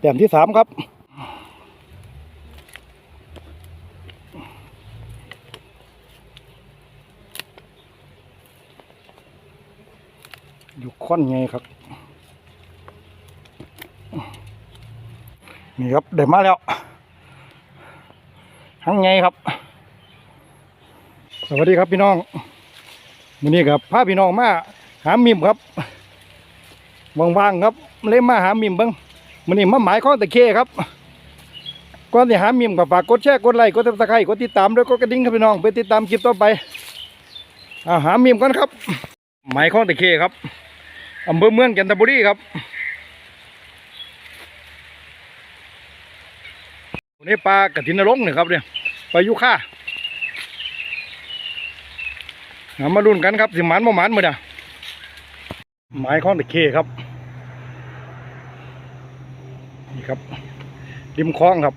เอ้ยแต้มที่สามครับอยู่ค่อนไงครับ นี่ครับได้มาแล้วทั้งไงครับ สวัสดีครับพี่น้องวันนี้ครับพาพี่น้องมาหามิมครับว่างๆครับ เลยมาหามิมบ้าง วันนี้มาหมายข้อตะเคครับก่อนที่หามิมกับฝากกดแชร์กดไลค์กดติดตามกดติดตามด้วยกดกระดิ่งครับพี่น้องไปติดตามคลิปต่อไปอาหามิมกันครับ หมายข้อตะเคครับอำเภอเมืองจันทบุรีครับวันนี้ปลากระถินนรกเนี่ยครับเนี่ยปลายุค่ามาลุ้นกันครับสิหมันบ่หมันมือน่ะหมายข้องตะเคครับ นี่ ครับริมคลองครับ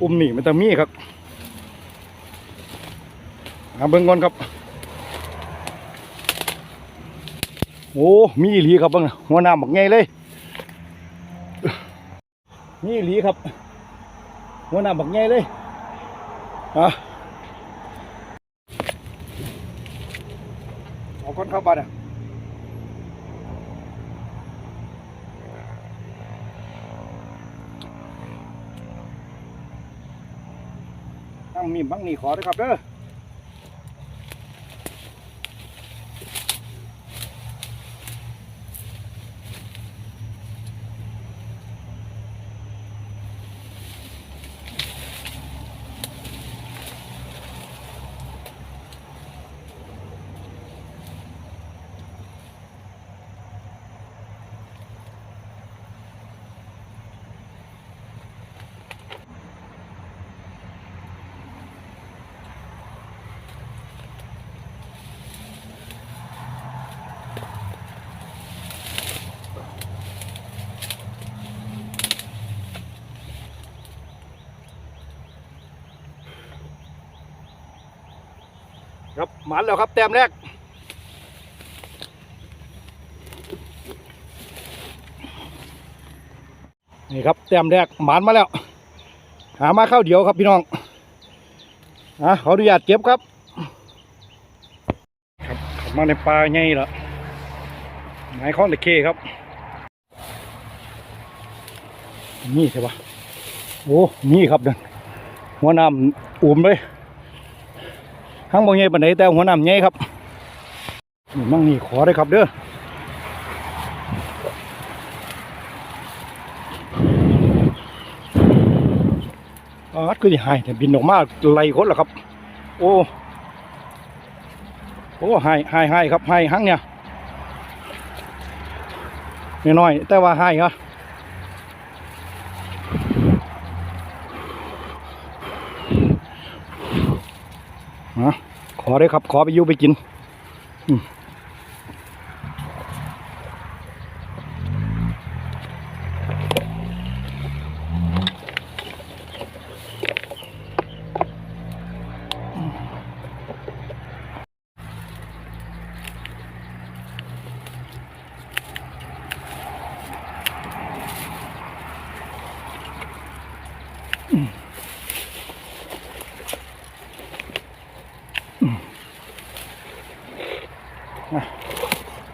อุ้มหนีมันจะมีครับหาเบิ่งก่อนครับ โอ้มีหลีครับเบิ่งน่ะหัวน้าบักไงเลย มีหลีครับ หัวหน้าบักไงเลยอะเอาคนเข้าบ้านอะ ตั้งมีบังนี่ขอด้วยครับเด้อ หมันแล้วครับแต้มแรกนี่ครับแต้มแรกหมันมาแล้ว หามาเข้าวเดียวครับพี่น้องอะขออนุญาตเก็บครับ ครับมาในปลาไงล่ะหมายข้องตะเคครับ นี่ใช่ปะโอ้นี่ครับเดินหัวน้ำอุ่มเลย ห้างบางใหญ่ปานไหนแต่หัวน้ำใหญ่ครับนี่มั่งนี่ขอได้ครับเด้ออาดคือหายแต่บินออกมาไล่คนละครับ โอ้โอ้หายหายหายครับหายหังเนี่ยน้อยๆแต่ว่าหายครับ นะ ขอได้ครับ ขอไปยูไปกิน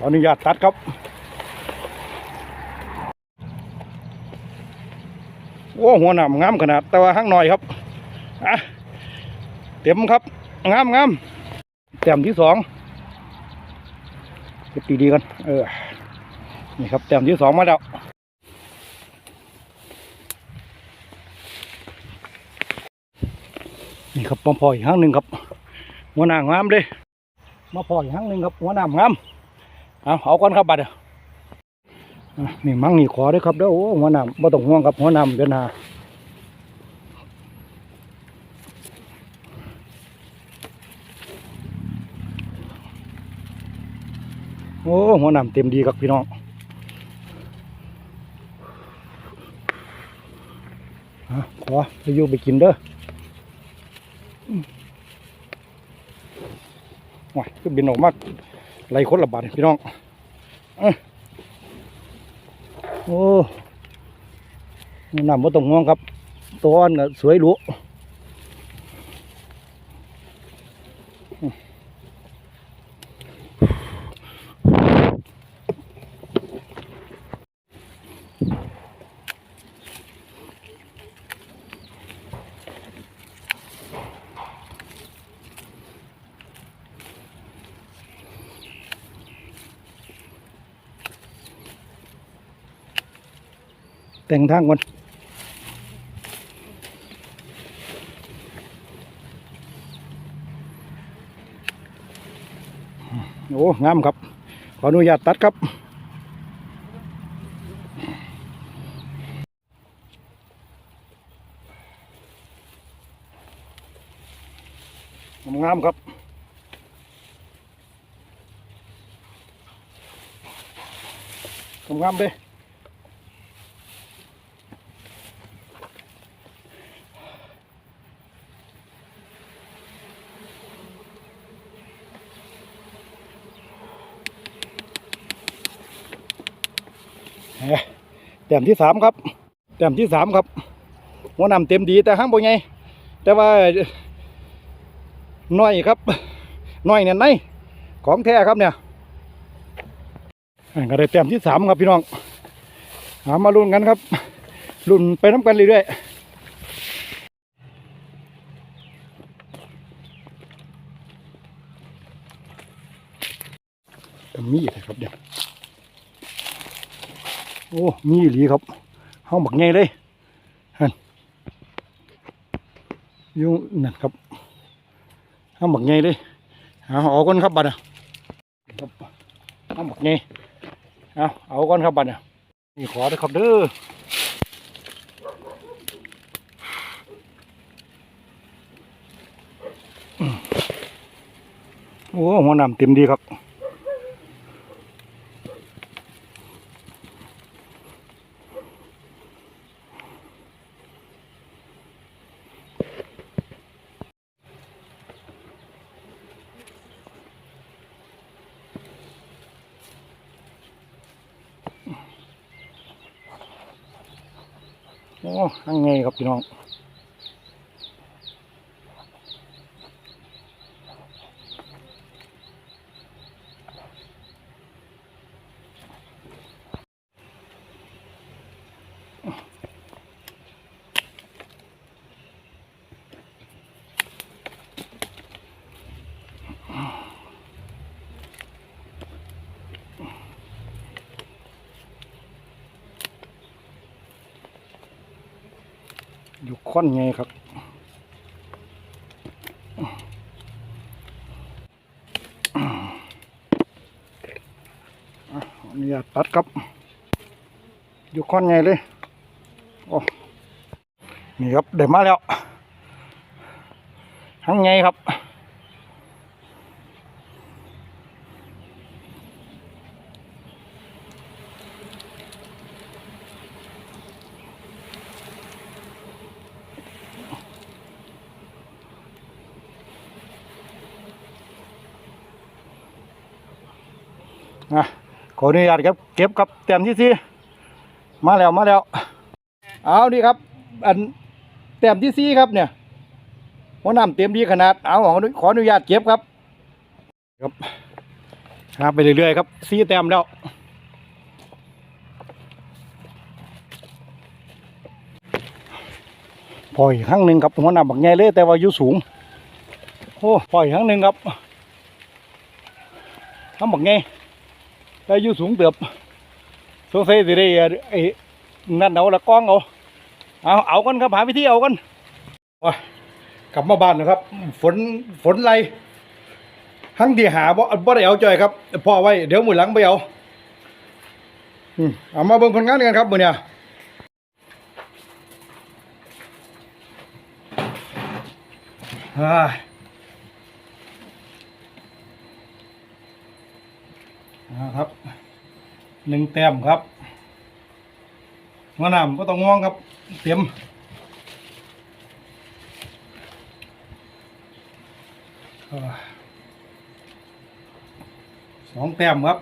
อืมขออนุญาตตัดครับ โอ้หัวหนามงามขนาด แต่ว่าห้างหน่อยครับอะเต็มครับงามงามแต้มที่สองเก็บดีๆกันเออนี่ครับแต้มที่สองมาแล้วนี่ครับมาพออีกครั้งหนึ่งครับหัวหนามงามเลยมาพออีกครั้งหนึ่งครับหัวหนามงาม เอาเอาก่อนครับบัดเดี๋ยวอะนี่มั่งนี่ขอด้วยครับเด้อโอ้หัวหนำบ่ต้องห่วงครับหัวหนำเดินหาโอ้หัวหนำเต็มดีครับพี่น้องขอไปอยู่ไปกินเด้ออืมว้ายก็บินออกมา ไล่คนละบาทพี่น้องอ้ยโอ้นำมาตรงงห่วงครับตัวอ่อนก็สวยหรู แต่งทางก่อนโอ้ งามครับ ขออนุญาตตัดครับงามครับงามเลย แต้มที่สามครับแต้มที่สามครับหัวนำเต็มดีแต่ห้างบ่ไงแต่ว่าน้อยครับน้อยเนี่ยในของแท้ครับเนี่ยอันก็ได้แต้มที่สามครับพี่น้องหามาลุ้นกันครับลุ้นไปน้ำกันเรื่อยๆมีนะครับเดี๋ยว โอ้มีหลีครับห้องบักไงเลยฮันอยุ่นั่นครับห้ามบักไงเลยเอาเอาก่อนครับบัดน่ะครับห้ามบักไงเอาเอาก่อนครับบัดน่ะนี่ขอเด้ครับเด้อโอ้หัวน้ำเต็มดีครับ โอ้ข้งไงครับพี่น้อง อยู่ค่อนไงครับอ่ออนุญาตัดครับ อยู่ค่อนไงเลยโอ้นี่ครับเดี๋ยวมาแล้วทั้งไงครับ นะขออนุญาตครับเก็บครับเต็มที่สี่มาแล้วมาแล้วเอานี่ครับ อันเต็มที่สี่ครับเนี่ยหัวน้ำเต็มดีขนาดเอาขออนุญาตเก็บครับ ครับหาไปเรื่อยๆครับสี่แต้มแล้วปล่อยครั้งหนึ่งครับหัวหน้ำบักใหญ่เลยแต่ว่าอยู่สูงโอ้ปล่อยครั้งหนึ่งครับทำบักใหญ่ ได้อยู่สูงเติบสงสัยสิได้ไอ้นั่นเอาละกล้องเอาเอาเอากันครับหาวิธีเอากันกลับมาบ้านนะครับ ฝนฝนไรทั้งที่หาบ่บ่ได้เอาจ่อยครับพ่อไว้เดี๋ยวมือหลังไปเอาเอามาเบิ่งผลงานกันครับมือเนี่ยอ่า นะครับหนึ่งแต้มครับหัวหน้ำก็ต้องง่วงครับ เต็มสองแต้มครับ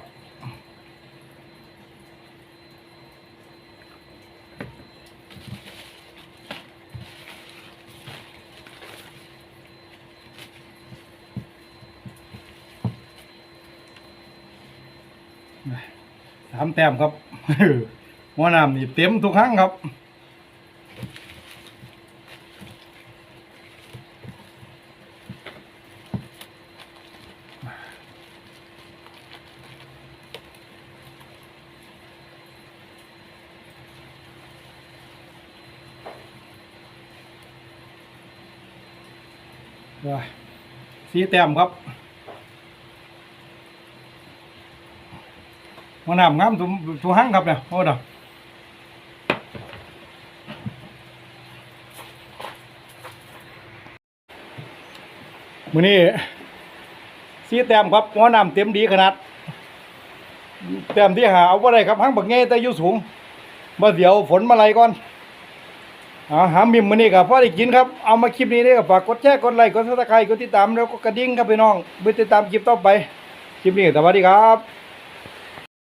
สามแต้มครับหัวน้ำนี่เต็มทุกครั้งครับสีแต้มครับ หัวน้ำงามทุกทุกครั้งครับเนี่ยโอ้ดอกมื้อนี้สีแต้มครับหัวน้ำเต็มดีขนาดแต้มที่หาเอาบ่ได้ครับหังบักแง่แต่อยู่สูงมาเดี๋ยวฝนมาไหลก่อนอาหามิมมือนี้ก็พอได้กินครับเอามาคลิปนี้ได้ก็ฝากกดแชร์กดไลค์กดซับสไครต์กดติดตามแล้วก็กระดิ่งครับพี่น้องเพื่อติดตามคลิปต่อไปคลิปนี้สวัสดีครับ